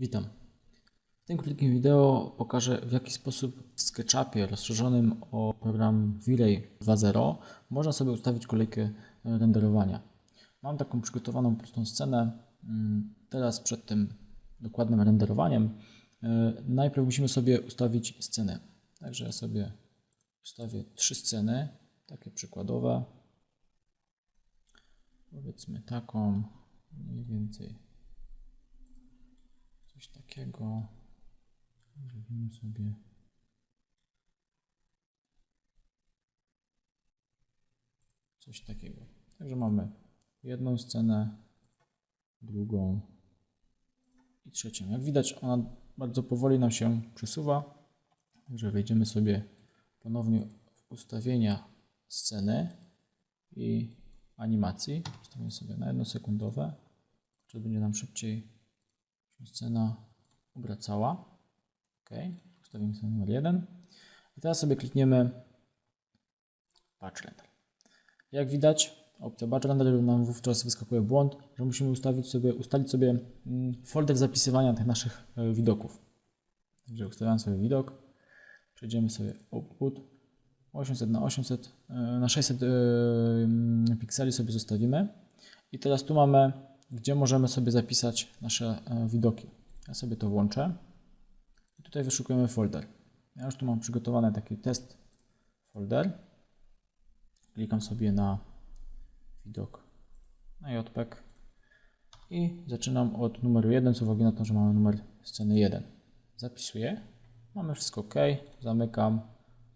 Witam. W tym krótkim wideo pokażę w jaki sposób w SketchUpie rozszerzonym o program V-Ray 2.0 można sobie ustawić kolejkę e, renderowania. Mam taką przygotowaną prostą scenę. Mm, Teraz przed tym dokładnym renderowaniem e, najpierw musimy sobie ustawić scenę. Także ja sobie ustawię trzy sceny, takie przykładowe. Powiedzmy taką, mniej więcej coś takiego. Zrobimy sobie. Coś takiego. Także mamy jedną scenę, drugą i trzecią. Jak widać, ona bardzo powoli nam się przesuwa. Także wejdziemy sobie ponownie w ustawienia sceny i animacji. Ustawimy sobie na jednosekundowe, żeby będzie nam szybciej się scena obracała. OK, ustawimy sobie numer 1. I teraz sobie klikniemy Batch Render. Jak widać, opcja Batch Render nam wówczas wyskakuje błąd, że musimy ustawić sobie, ustalić sobie mm, folder zapisywania tych naszych e, widoków. Także ustawiam sobie widok, przejdziemy sobie Output, 800 na 800 e, na 600 e, mm, pikseli sobie zostawimy. I teraz tu mamy, gdzie możemy sobie zapisać nasze e, widoki. Ja sobie to włączę. I tutaj wyszukujemy folder. Ja już tu mam przygotowany taki test folder. Klikam sobie na widok na JPEG i zaczynam od numeru 1 z uwagi na to, że mamy numer sceny 1. Zapisuję. Mamy wszystko OK. Zamykam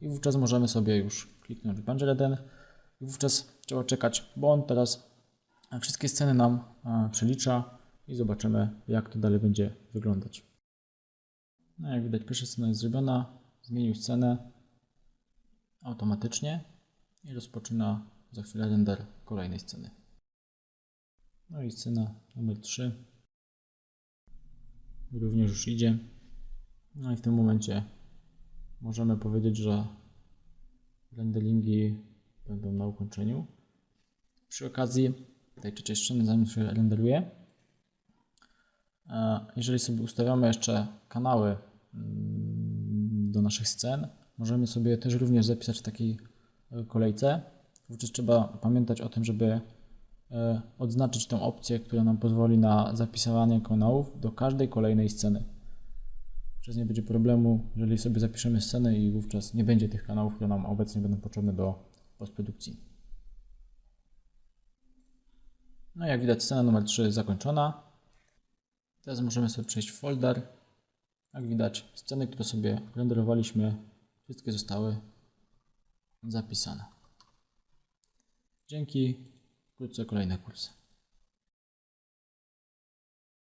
i wówczas możemy sobie już kliknąć w Banner 1 i wówczas trzeba czekać, bo on teraz wszystkie sceny nam e, przelicza i zobaczymy jak to dalej będzie wyglądać. No jak widać pierwsza scena jest zrobiona, zmienił scenę automatycznie i rozpoczyna za chwilę render kolejnej sceny. No i scena numer 3 również już idzie. No i w tym momencie możemy powiedzieć, że renderingi będą na ukończeniu. Przy okazji trzeciej sceny, zanim się renderuje, e, jeżeli sobie ustawiamy jeszcze kanały mm, do naszych scen, możemy sobie też również zapisać w takiej e, kolejce. Wówczas trzeba pamiętać o tym, żeby e, odznaczyć tą opcję, która nam pozwoli na zapisywanie kanałów do każdej kolejnej sceny. Wówczas nie będzie problemu, jeżeli sobie zapiszemy scenę i wówczas nie będzie tych kanałów, które nam obecnie będą potrzebne do postprodukcji. No jak widać scena numer 3 zakończona. Teraz możemy sobie przejść w folder. Jak widać sceny, które sobie renderowaliśmy, wszystkie zostały zapisane. Dzięki. Wkrótce kolejne kursy.